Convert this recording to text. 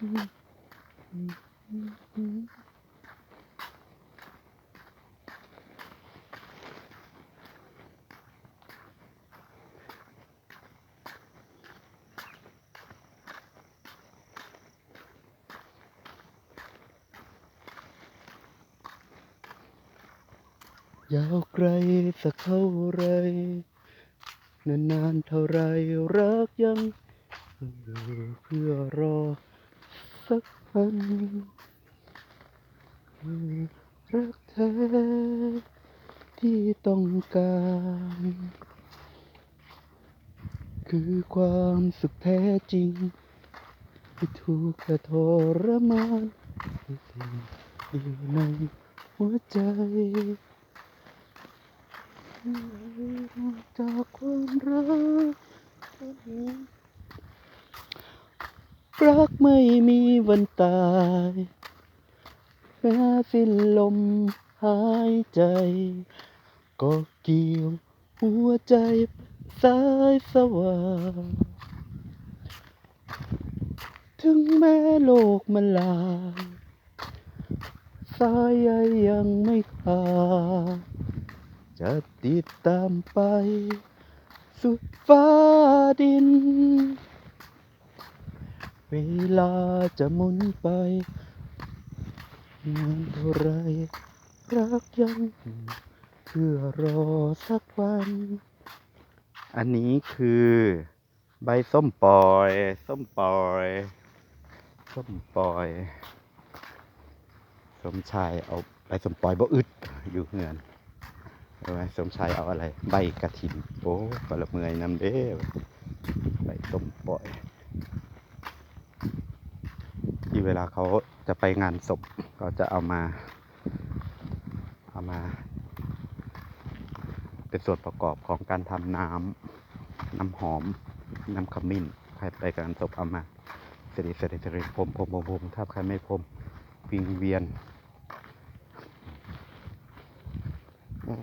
ยาวไกลสักเท่าไรนานๆเท่าไรรักยังอยู่เพื่อรอ สักวันรักแท้ที่ต้องการ คือความสุขแท้จริง ที่ถูกกระทรมานที่สิ่งอยู่ในหัวใจจากความรัก รักไม่มีวันตายแม้สิ้นลมหายใจ ก็เกี่ยวหัวใจสายสว่าง ถึงแม้โลกมันลายสายใยยังไม่ขาดจะติดตามไป สุดฟ้าดิน เวลาจะหมุนไปนานเท่าไรรักยังเพื่อรอสักวัน อันนี้คือ ใบส้มปล่อย ส้มปล่อย ส้มปล่อย สมชายเอาใบส้มปล่อยบ่อึดอยู่เฮือนเอาไว้สมชายเอาอะไร ใบกระถินโอ้ก็ละเมยนำเด้ใบต้มปล่อย ที่เวลาเขาจะไปงานศพก็จะเอามา เอามา เป็นส่วนประกอบของการทำน้ำน้ำหอม น้ำขมิ้นใครไปงานศพเอามาเสด็จเสด็จเสด็จผมผมผมผมถ้าใครไม่ผมวิงเวียนโอ้